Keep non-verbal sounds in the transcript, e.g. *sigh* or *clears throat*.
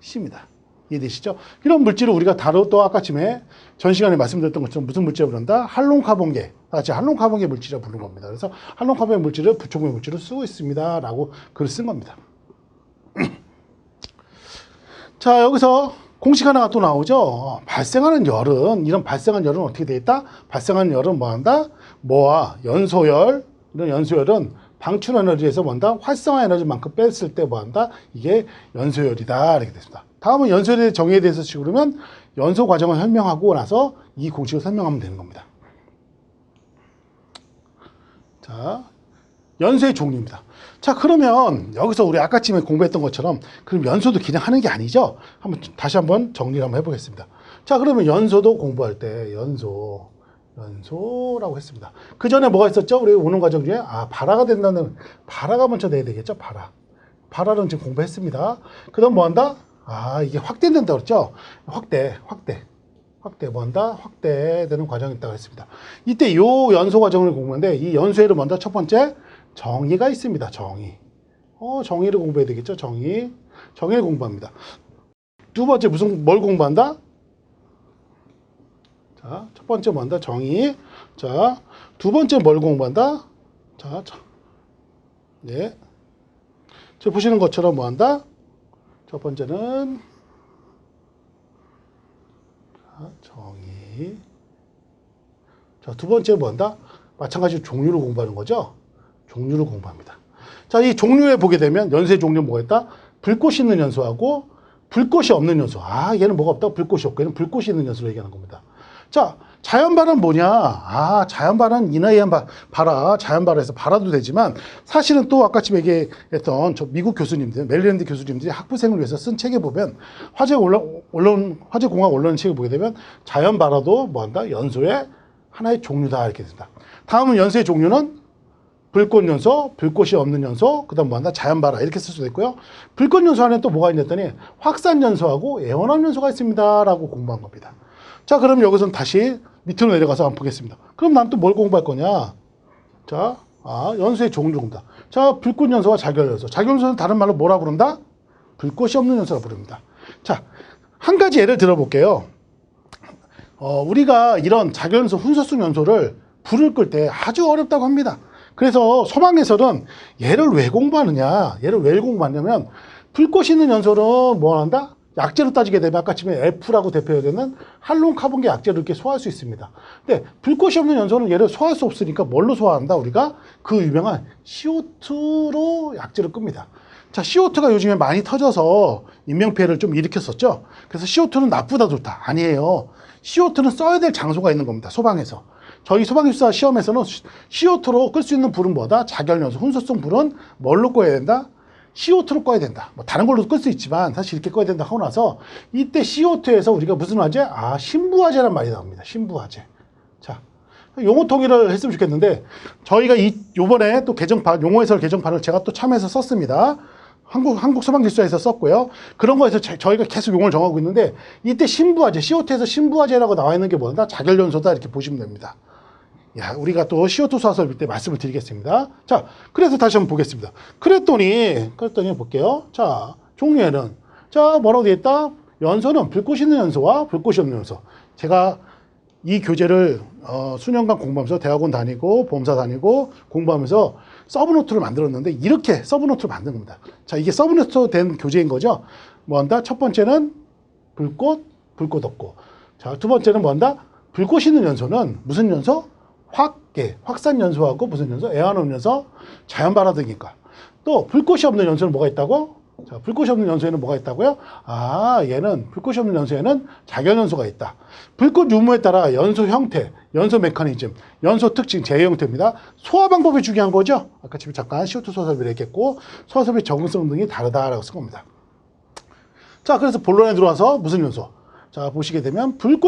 C입니다. 이해되시죠? 이런 물질을 우리가 다루 또 아까쯤에 전 시간에 말씀드렸던 것처럼 무슨 물질을 부른다? 할론카본계. 같이 할론카본계 물질이라 부르는 겁니다. 그래서 할론카본계 물질을 부총계 물질로 쓰고 있습니다. 라고 글을 쓴 겁니다. *clears throat* 자, 여기서 공식 하나가 또 나오죠. 어, 발생하는 열은, 이런 발생한 열은 어떻게 되어 있다? 발생하는 열은 뭐 한다? 뭐와 연소열, 이런 연소열은 방출 에너지에서 뭔다? 활성화 에너지만큼 뺐을 때 뭐 한다? 이게 연소열이다. 이렇게 됐습니다. 다음은 연소열의 정의에 대해서 그러면 연소 과정을 설명하고 나서 이 공식을 설명하면 되는 겁니다. 자, 연소의 종류입니다. 자, 그러면 여기서 우리 아까쯤에 공부했던 것처럼 그럼 연소도 그냥 하는 게 아니죠? 한번 다시 한번 정리를 한번 해보겠습니다. 자, 그러면 연소도 공부할 때 연소, 연소라고 했습니다. 그 전에 뭐가 있었죠? 우리 오는 과정 중에 아, 발화가 된다는 발화가 먼저 돼야 되겠죠? 발화. 발화는 지금 공부했습니다. 그다음 뭐 한다? 아, 이게 확대된다 그랬죠? 확대, 확대. 확대 뭐 한다? 확대되는 과정이 있다고 했습니다. 이때 요 연소 과정을 공부하는데 이 연소에는 먼저 첫 번째 정의가 있습니다. 정의. 어, 정의를 공부해야 되겠죠? 정의. 정의를 공부합니다. 두 번째 무슨 뭘 공부한다? 자, 첫 번째 뭐한다? 정의. 자, 두 번째 뭘 공부한다? 자, 자. 네. 저 보시는 것처럼 뭐 한다? 첫 번째는 자, 정의. 자, 두 번째 뭐한다? 마찬가지로 종류를 공부하는 거죠. 종류를 공부합니다. 자, 이 종류에 보게 되면 연쇄 종류 뭐가 있다? 불꽃이 있는 연소하고 불꽃이 없는 연소. 아, 얘는 뭐가 없다? 불꽃이 없고 얘는 불꽃이 있는 연소로 얘기하는 겁니다. 자, 자연발은 뭐냐? 아, 의한 바- 발화, 자연발화에서 발화도 되지만 사실은 또 아까쯤 얘기했던 저 미국 교수님들, 멜리랜드 교수님들이 학부생을 위해서 쓴 책에 보면 화재 올라, 올라온, 화재 공학 올라오는 책을 보게 되면 자연발화도 뭐 한다? 연소의 하나의 종류다. 이렇게 된다. 다음은 연소의 종류는 불꽃 연소, 불꽃이 없는 연소, 그 다음 뭐 한다 자연발화 이렇게 쓸 수도 있고요. 불꽃 연소 안에 또 뭐가 있냐더니 확산 연소하고 애원한 연소가 있습니다 라고 공부한 겁니다. 자, 그럼 여기서는 다시 밑으로 내려가서 한번 보겠습니다. 그럼 난 또 뭘 공부할 거냐? 자, 아, 연소의 종류 공부다. 자, 불꽃 연소와 자결 연소. 자결 연소는 다른 말로 뭐라 부른다? 불꽃이 없는 연소라 부릅니다. 자, 한 가지 예를 들어볼게요. 어, 우리가 이런 자결 연소, 훈소성 연소를 불을 끌 때 아주 어렵다고 합니다. 그래서 소방에서는 얘를 왜 공부하느냐, 얘를 왜 공부하냐면 불꽃이 있는 연소는 뭐 한다? 약재로 따지게 되면 아까쯤에 F라고 대표되는 할론 카본계 약재를 이렇게 소화할 수 있습니다. 근데 불꽃이 없는 연소는 얘를 소화할 수 없으니까 뭘로 소화한다? 우리가 그 유명한 CO2로 약재를 끕니다. 자, CO2가 요즘에 많이 터져서 인명피해를 좀 일으켰었죠. 그래서 CO2는 나쁘다 좋다. 아니에요. CO2는 써야 될 장소가 있는 겁니다. 소방에서. 저희 소방입사 시험에서는 CO2로 끌 수 있는 불은 뭐다? 자결연소, 훈소성 불은 뭘로 꺼야 된다? CO2로 꺼야 된다. 뭐 다른 걸로 끌수 있지만 사실 이렇게 꺼야 된다 하고 나서 이때 CO2에서 우리가 무슨 화재? 아, 신부화재란 말이 나옵니다. 신부화재. 자, 용어 통일을 했으면 좋겠는데 저희가 이 요번에 또 개정판 용어 해설 개정판을 제가 또 참여해서 썼습니다. 한국 한국 소방질서에서 썼고요. 그런 거에서 제- 저희가 계속 용어를 정하고 있는데 이때 신부화재 CO2에서 신부화재라고 나와 있는 게 뭐다? 자결연소다 이렇게 보시면 됩니다. 야, 우리가 또 CO2 수화설 때 말씀을 드리겠습니다. 자, 그래서 다시 한번 보겠습니다. 그랬더니, 그랬더니 볼게요. 자, 종류에는, 자, 뭐라고 되어 있다? 연소는 불꽃이 있는 연소와 불꽃이 없는 연소. 제가 이 교재를 어, 수년간 공부하면서 대학원 다니고 보험사 다니고 공부하면서 서브노트를 만들었는데 이렇게 서브노트를 만든 겁니다. 자, 이게 서브노트 된 교재인 거죠. 뭐 한다? 첫 번째는 불꽃, 불꽃 없고. 자, 두 번째는 뭐 한다? 불꽃이 있는 연소는 무슨 연소? 확계, 확산 연소하고 무슨 연소? 애완업 연소, 자연 발화 등이니까. 또 불꽃이 없는 연소는 뭐가 있다고? 자, 불꽃이 없는 연소에는 뭐가 있다고요? 아, 얘는 불꽃이 없는 연소에는 자결 연소가 있다. 불꽃 유무에 따라 연소 형태, 연소 메커니즘, 연소 특징, 제어 형태입니다. 소화 방법이 중요한 거죠. 아까 지금 잠깐 CO2 소화설비를 했겠고 소화설비 적응성 등이 다르다라고 쓴 겁니다. 자, 그래서 본론에 들어와서 무슨 연소? 자, 보시게 되면 불꽃